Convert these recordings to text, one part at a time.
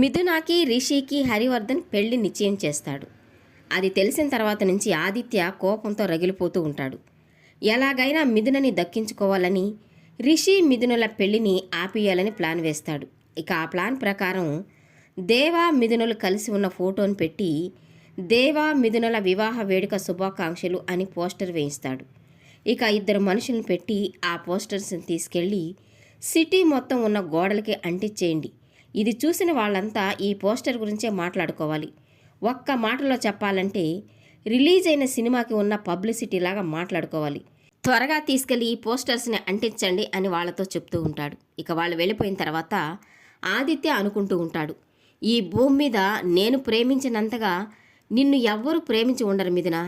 మిథునాకి రిషికి హరివర్ధన్ పెళ్ళి నిశ్చయం చేస్తాడు. అది తెలిసిన తర్వాత నుంచి ఆదిత్య కోపంతో రగిలిపోతూ ఉంటాడు. ఎలాగైనా మిథునని దక్కించుకోవాలని రిషి మిథునుల పెళ్ళిని ఆపేయాలని ప్లాన్ వేస్తాడు. ఇక ఆ ప్లాన్ ప్రకారం దేవా మిథునులు కలిసి ఉన్న ఫోటోను పెట్టి దేవా మిథునుల వివాహ వేడుక శుభాకాంక్షలు అని పోస్టర్ వేయిస్తాడు. ఇక ఇద్దరు మనుషులను పెట్టి ఆ పోస్టర్స్ని తీసుకెళ్ళి సిటీ మొత్తం ఉన్న గోడలకి అంటించేయండి ఇది చూసిన వాళ్ళంతా ఈ పోస్టర్ గురించే మాట్లాడుకోవాలి. ఒక్క మాటలో చెప్పాలంటే రిలీజ్ అయిన సినిమాకి ఉన్న పబ్లిసిటీ లాగా మాట్లాడుకోవాలి. త్వరగా తీసుకెళ్ళి ఈ పోస్టర్స్ని అంటించండి అని వాళ్ళతో చెప్తూ ఉంటాడు. ఇక వాళ్ళు వెళ్ళిపోయిన తర్వాత ఆదిత్య అనుకుంటూ ఉంటాడు. ఈ భూమి మీద నేను ప్రేమించినంతగా నిన్ను ఎవ్వరూ ప్రేమించి ఉండరు మిదిన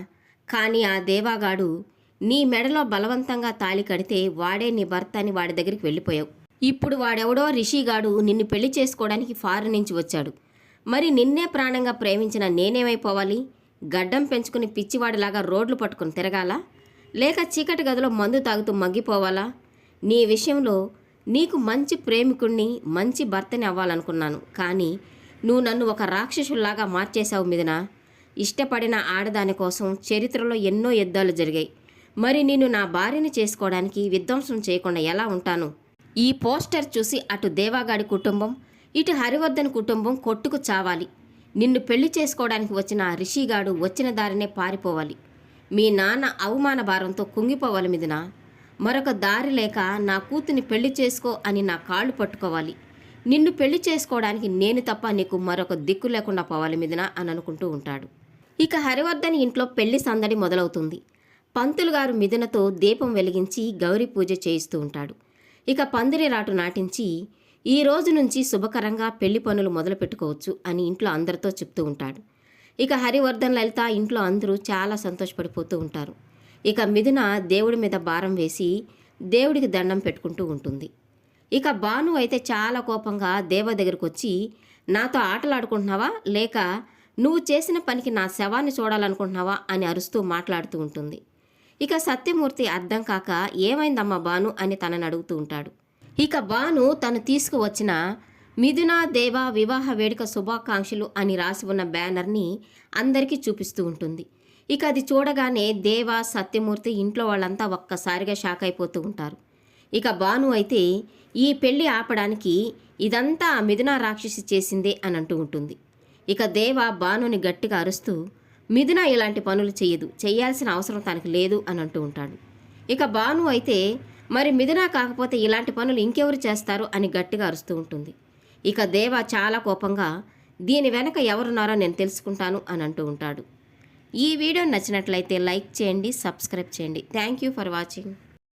కానీ ఆ దేవాగాడు నీ మెడలో బలవంతంగా తాళి కడితే వాడే నీ భర్త అని వాడి దగ్గరికి వెళ్ళిపోయావు. ఇప్పుడు వాడెవడో రిషిగాడు నిన్ను పెళ్ళి చేసుకోవడానికి ఫారెన్ నుంచి వచ్చాడు. మరి నిన్నే ప్రాణంగా ప్రేమించిన నేనేమైపోవాలి? గడ్డం పెంచుకుని పిచ్చివాడిలాగా రోడ్లు పట్టుకుని తిరగాల? లేక చీకటి గదిలో మందు తాగుతూ మగ్గిపోవాలా? నీ విషయంలో నీకు మంచి ప్రేమికుణ్ణి మంచి భర్తని అవ్వాలనుకున్నాను. కానీ నువ్వు నన్ను ఒక రాక్షసుల్లాగా మార్చేశావు మీదన ఇష్టపడిన ఆడదాని కోసం చరిత్రలో ఎన్నో యుద్ధాలు జరిగాయి. మరి నేను నా భార్యని చేసుకోవడానికి విధ్వంసం చేయకుండా ఎలా ఉంటాను? ఈ పోస్టర్ చూసి అటు దేవాగాడి కుటుంబం ఇటు హరివర్ధన్ కుటుంబం కొట్టుకు చావాలి. నిన్ను పెళ్ళి చేసుకోవడానికి వచ్చిన ఆ రిషిగాడు వచ్చిన దారినే పారిపోవాలి. మీ నాన్న అవమాన భారంతో కుంగిపోవాలి మీదన మరొక దారి లేక నా కూతుని పెళ్ళి చేసుకో అని నా కాళ్ళు పట్టుకోవాలి. నిన్ను పెళ్ళి చేసుకోవడానికి నేను తప్ప నీకు మరొక దిక్కు లేకుండా పోవాలి మీదినా అని అనుకుంటూ ఉంటాడు. ఇక హరివర్ధన్ ఇంట్లో పెళ్ళి సందడి మొదలవుతుంది. పంతులు గారు మిథునతో దీపం వెలిగించి గౌరీ పూజ చేయిస్తూ ఉంటాడు. ఇక పందిరి రాటు నాటించి ఈ రోజు నుంచి శుభకరంగా పెళ్ళి పనులు మొదలు పెట్టుకోవచ్చు అని ఇంట్లో అందరితో చెప్తూ ఉంటాడు. ఇక హరివర్ధన్ లలిత ఇంట్లో అందరూ చాలా సంతోషపడిపోతూ ఉంటారు. ఇక మిథున దేవుడి మీద భారం వేసి దేవుడికి దండం పెట్టుకుంటూ ఉంటుంది. ఇక భాను అయితే చాలా కోపంగా దేవ దగ్గరకు వచ్చి నాతో ఆటలాడుకుంటున్నావా? లేక నువ్వు చేసిన పనికి నా శవాన్ని చూడాలనుకుంటున్నావా? అని అరుస్తూ మాట్లాడుతూ ఉంటుంది. ఇక సత్యమూర్తి అర్థం కాక ఏమైందమ్మా బాను అని తనని అడుగుతూ ఉంటాడు. ఇక బాను తను తీసుకువచ్చిన మిథునా దేవ వివాహ వేడుక శుభాకాంక్షలు అని రాసి ఉన్న బ్యానర్ని అందరికీ చూపిస్తూ ఉంటుంది. ఇక అది చూడగానే దేవ సత్యమూర్తి ఇంట్లో వాళ్ళంతా ఒక్కసారిగా షాక్ అయిపోతూ ఉంటారు. ఇక బాను అయితే ఈ పెళ్ళి ఆపడానికి ఇదంతా మిథునా మిథున రాక్షసి చేసిందే అని అంటూ ఉంటుంది. ఇక దేవ బానుని గట్టిగా అరుస్తూ మిథున ఇలాంటి పనులు చేయదు. చేయాల్సిన అవసరం తనకు లేదు అని అంటూ ఉంటాడు. ఇక భాను అయితే మరి మిథున కాకపోతే ఇలాంటి పనులు ఇంకెవరు చేస్తారు అని గట్టిగా అరుస్తూ ఉంటుంది. ఇక దేవ చాలా కోపంగా దీని వెనక ఎవరున్నారో నేను తెలుసుకుంటాను అని అంటూ ఉంటాడు. ఈ వీడియో నచ్చినట్లయితే లైక్ చేయండి సబ్స్క్రైబ్ చేయండి. Thank you for watching.